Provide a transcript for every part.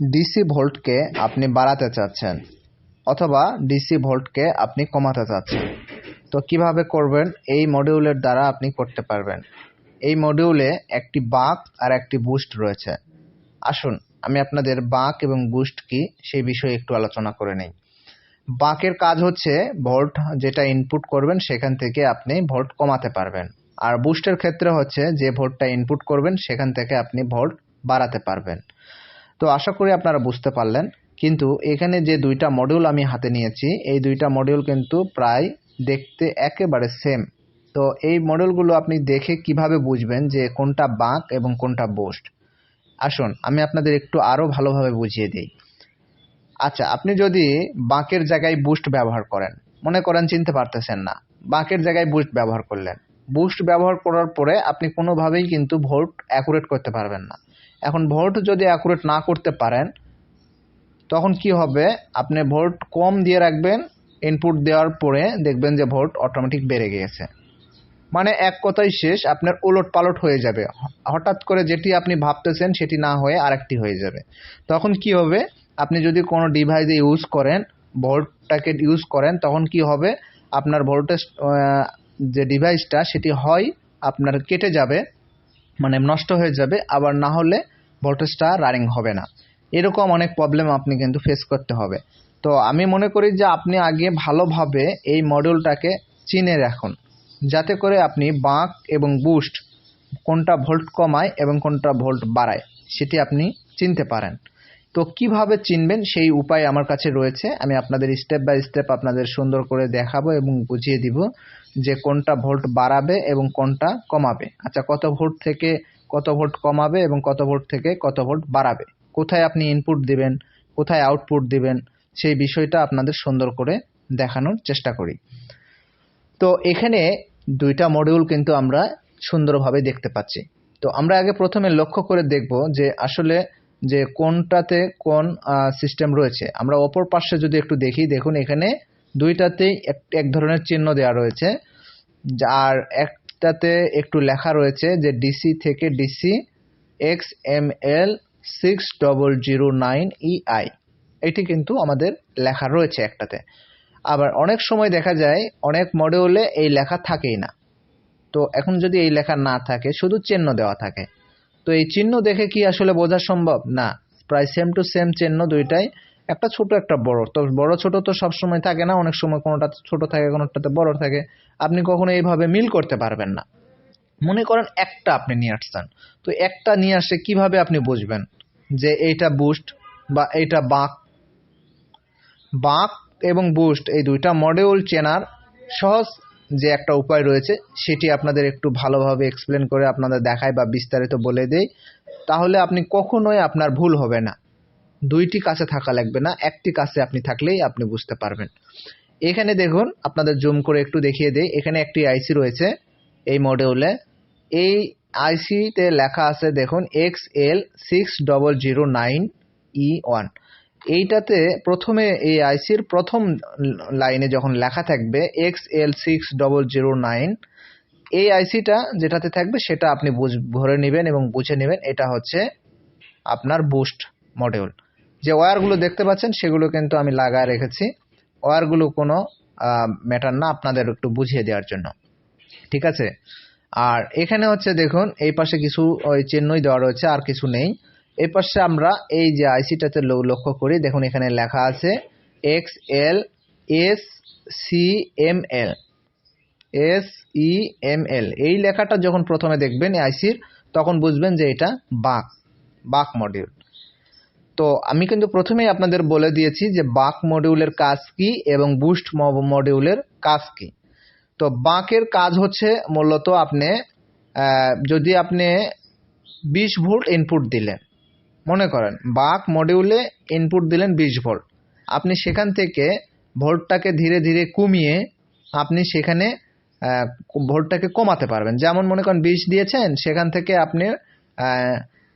DC ভোল্টকে আপনি বাড়াতে চাচ্ছেন অথবা ডিসি ভোল্টকে আপনি কমাতে চাচ্ছেন। তো কীভাবে করবেন? এই মডিউলের দ্বারা আপনি করতে পারবেন। এই মডিউলে একটি বাঁক আর একটি বুস্ট রয়েছে। আসুন, আমি আপনাদের বাঁক এবং বুস্ট কি সেই বিষয়ে একটু আলোচনা করে নেই। বাঁকের কাজ হচ্ছে ভোল্ট যেটা ইনপুট করবেন, সেখান থেকে আপনি ভোল্ট কমাতে পারবেন। আর বুস্টের ক্ষেত্রে হচ্ছে যে ভোল্টটা ইনপুট করবেন, সেখান থেকে আপনি ভোল্ট বাড়াতে পারবেন। তো আশা করি আপনারা বুঝতে পারলেন। কিন্তু এখানে যে দুইটা মডিউল আমি হাতে নিয়েছি, এই দুইটা মডিউল কিন্তু প্রায় দেখতে একেবারে সেম তো এই মডিউলগুলো আপনি দেখে কীভাবে বুঝবেন যে কোনটা বাঁক এবং কোনটা বুস্ট আসুন, আমি আপনাদের একটু আরও ভালোভাবে বুঝিয়ে দিই। আচ্ছা আপনি যদি বাঁকের জায়গায় বুস্ট ব্যবহার করেন, মনে করেন চিনতে পারতেছেন না, বাঁকের জায়গায় বুস্ট ব্যবহার করলেন। বুস্ট ব্যবহার করার পরে আপনি কোনোভাবেই কিন্তু ভোল্ট অ্যাকুরেট করতে পারবেন না। এখন ভোল্ট যদি অ্যাকুরেট না করতে পারেন, তখন কি হবে? আপনি ভোল্ট কম দিয়ে রাখবেন ইনপুট দেওয়ার পরে দেখবেন যে ভোল্ট অটোমেটিক বেড়ে গিয়েছে। মানে এক কথাই শেষ, আপনার ওলট পালট হয়ে যাবে। হঠাৎ করে যেটি আপনি ভাবতেছেন সেটি না হয়ে আরেকটি হয়ে যাবে। তখন কি হবে? আপনি যদি কোনো ডিভাইসে ইউজ করেন ভোল্টটাকে ইউজ করেন, তখন কি হবে? আপনার ভোল্টেজ যে ডিভাইসটা সেটি হয় আপনার কেটে যাবে। মানে নষ্ট হয়ে যাবে, আবার না হলে ভোল্টেজটা রানিং হবে না। এরকম অনেক প্রবলেম আপনি কিন্তু ফেস করতে হবে। তো আমি মনে করি যে আপনি আগে ভালোভাবে এই মডিউলটাকে চিনে রাখুন। যাতে করে আপনি বাঁক এবং বুস্ট কোনটা ভোল্ট কমায় এবং কোনটা ভোল্ট বাড়ায়, সেটি আপনি চিনতে পারেন। তো কীভাবে চিনবেন সেই উপায় আমার কাছে রয়েছে, আমি আপনাদের স্টেপ বাই স্টেপ আপনাদের সুন্দর করে দেখাবো এবং বুঝিয়ে দিব যে কোনটা ভোল্ট বাড়াবে এবং কোনটা কমাবে। আচ্ছা কত ভোল্ট থেকে কত ভোল্ট কমাবে এবং কত ভোল্ট থেকে কত ভোল্ট বাড়াবে? কোথায় আপনি ইনপুট দিবেন, কোথায় আউটপুট দিবেন, সেই বিষয়টা আপনাদের সুন্দর করে দেখানোর চেষ্টা করি। তো এখানে দুইটা মডিউল কিন্তু আমরা সুন্দরভাবে দেখতে পাচ্ছি। তো আমরা আগে প্রথমে লক্ষ্য করে দেখব যে আসলে যে কোনটাতে কোন সিস্টেম রয়েছে। আমরা অপর পাশে যদি একটু দেখি, দেখুন এখানে দুইটাতেই এক ধরনের চিহ্ন দেওয়া রয়েছে। আর একটাতে একটু লেখা রয়েছে যে ডিসি থেকে DC X M L six double zero nine EI এটি কিন্তু আমাদের লেখা রয়েছে একটাতে। আবার অনেক সময় দেখা যায়, অনেক মডিউলে এই লেখা থাকেই না। তো এখন যদি এই লেখা না থাকে, শুধু চিহ্ন দেওয়া থাকে। তো এই চিহ্ন দেখে কি আসলে বোঝা সম্ভব? না। প্রায় সেম টু সেম চিহ্ন দুইটাই। একটা ছোট, একটা বড়। তো বড়, ছোট তো সবসময় থাকে না। অনেক সময় কোনোটা ছোট থাকে, কোনোটাতে বড় থাকে। আপনি কখনো এইভাবে মিল করতে পারবেন না। মনে করেন একটা আপনি নিয়ে আসছেন। তো একটা নিয়ে আসে কীভাবে আপনি বুঝবেন যে এইটা বুস্ট বা এইটা বাঁক? বাঁক এবং বুস্ট এই দুইটা মডিউল চেনার সহজ যে একটা উপায় রয়েছে, সেটি আপনাদের একটু ভালোভাবে এক্সপ্লেন করে আপনাদের দেখায় বা বিস্তারিত বলে দেই। তাহলে আপনি কখনোই আপনার ভুল হবে না। দুইটি কাছে থাকা লাগবে না, একটি কাছে আপনি থাকলেই আপনি বুঝতে পারবেন। এখানে দেখুন, আপনাদের জুম করে একটু দেখিয়ে দেই। এখানে একটি আইসি রয়েছে এই মডিউলে এই আইসিতে লেখা আছে, দেখুন X L six double zero nine E one এইটাতে প্রথমে এই আইসির প্রথম লাইনে যখন লেখা থাকবে X L six double zero nine, এই আইসিটা যেটাতে থাকবে সেটা আপনি বুঝ ভরে নেবেন এবং বুঝে নেবেন, এটা হচ্ছে আপনার বুস্ট মডিউল। যে ওয়্যারগুলো দেখতে পাচ্ছেন সেগুলো কিন্তু আমি লাগায় রেখেছি। ওয়্যারগুলো কোনো ম্যাটার না আপনাদের একটু বুঝিয়ে দেওয়ার জন্য। ঠিক আছে? আর এখানে হচ্ছে দেখুন, এই পাশে কিছু ওই চিহ্নই দেওয়া রয়েছে, আর কিছু নেই। এই পাশে আমরা এই যে আইসিটাতে লক্ষ্য করি, দেখুন এখানে লেখা আছে X L S C M L S E M L এই লেখাটা যখন প্রথমে দেখবেন আইসির তখন বুঝবেন যে এটা বাক বাক মডিউল তো আমি কিন্তু প্রথমেই আপনাদের বলে দিয়েছি যে বাক মডিউলের কাজ কি এবং বুস্ট মডিউলের কাজ কি। তো বাঁকের কাজ হচ্ছে মূলত আপনি যদি আপনি বিশ ভোল্ট ইনপুট দিলেন মনে করেন, বাক মডিউলে ইনপুট দিলেন বিশ ভোল্ট আপনি সেখান থেকে ভোল্টটাকে ধীরে ধীরে কমিয়ে আপনি সেখানে ভোল্টটাকে কমাতে পারবেন। যেমন মনে করেন বিশ দিয়েছেন, সেখান থেকে আপনি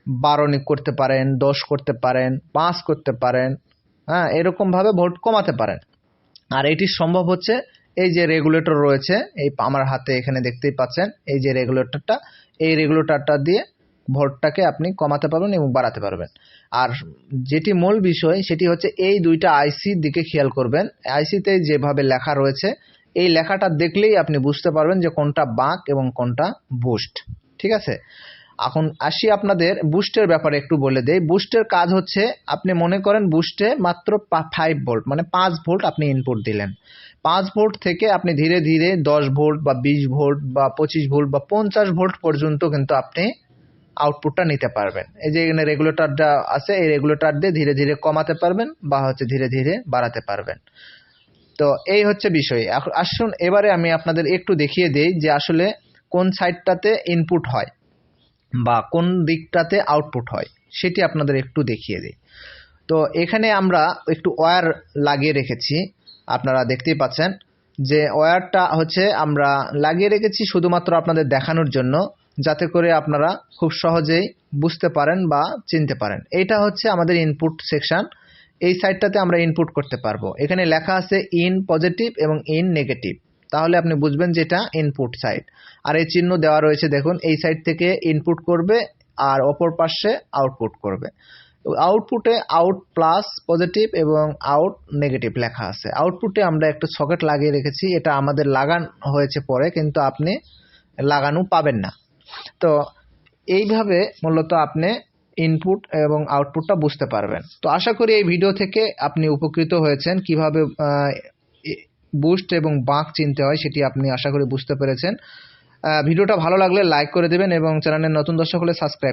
বারো নিক করতে পারেন, দশ করতে পারেন, পাঁচ করতে পারেন হ্যাঁ এরকমভাবে ভোল্ট কমাতে পারেন। আর এটি সম্ভব হচ্ছে এই যে রেগুলেটর রয়েছে, এই আমার হাতে এখানে দেখতেই পাচ্ছেন, এই যে রেগুলেটরটা এই রেগুলেটরটা দিয়ে ভোল্টটাকে আপনি কমাতে পারবেন এবং বাড়াতে পারবেন। আর যেটি মূল বিষয়, সেটি হচ্ছে এই দুইটা আইসির দিকে খেয়াল করবেন। আইসিতে যেভাবে লেখা রয়েছে, এই লেখাটা দেখলেই আপনি বুঝতে পারবেন যে কোনটা বাঁক এবং কোনটা বুস্ট। ঠিক আছে? এখন আসি আপনাদের বুস্টের ব্যাপারে একটু বলে দেই। বুস্টের কাজ হচ্ছে, আপনি মনে করেন বুস্টে মাত্র ফাইভ ভোল্ট মানে পাঁচ ভোল্ট আপনি ইনপুট দিলেন। পাঁচ ভোল্ট থেকে আপনি ধীরে ধীরে দশ ভোল্ট বা বিশ ভোল্ট বা পঁচিশ ভোল্ট বা পঞ্চাশ ভোল্ট পর্যন্ত কিন্তু আপনি আউটপুটটা নিতে পারবেন। এই যে এখানে রেগুলেটরটা আছে, এই রেগুলেটর দিয়ে ধীরে ধীরে কমাতে পারবেন বা হচ্ছে ধীরে ধীরে বাড়াতে পারবেন। তো এই হচ্ছে বিষয়। আসুন এবারে আমি আপনাদের একটু দেখিয়ে দেই যে আসলে কোন সাইডটাতে ইনপুট হয় বা কোন দিকটাতে আউটপুট হয়, সেটি আপনাদের একটু দেখিয়ে দিই। তো এখানে আমরা একটু ওয়্যার লাগিয়ে রেখেছি, আপনারা দেখতেই পাচ্ছেন যে ওয়্যারটা হচ্ছে আমরা লাগিয়ে রেখেছি শুধুমাত্র আপনাদের দেখানোর জন্য। যাতে করে আপনারা খুব সহজেই বুঝতে পারেন বা চিনতে পারেন। এইটা হচ্ছে আমাদের ইনপুট সেকশন এই সাইডটাতে আমরা ইনপুট করতে পারব। এখানে লেখা আছে ইন পজিটিভ এবং ইন নেগেটিভ তাহলে আপনি বুঝবেন যে এটা ইনপুট সাইড আর এই চিহ্ন দেওয়া রয়েছে, দেখুন, এই সাইড থেকে ইনপুট করবে আর অপর পাশে আউটপুট করবে। আউটপুটে আউট প্লাস পজিটিভ এবং আউট নেগেটিভ লেখা আছে। আউটপুটে আমরা একটা সকেট লাগিয়ে রেখেছি। এটা আমাদের লাগান হয়েছে পরে, কিন্তু আপনি লাগানো পাবেন না। তো এইভাবে মূলত আপনি ইনপুট এবং আউটপুটটা বুঝতে পারবেন। তো আশা করি এই ভিডিও থেকে আপনি উপকৃত হয়েছেন। কীভাবে বুস্ট এবং বাঁক চিনতে হয় সেটি আপনি আশা করি বুঝতে পেরেছেন। ভিডিওটা ভালো লাগলে লাইক করে দেবেন এবং চ্যানেলের নতুন দর্শক হলে সাবস্ক্রাইব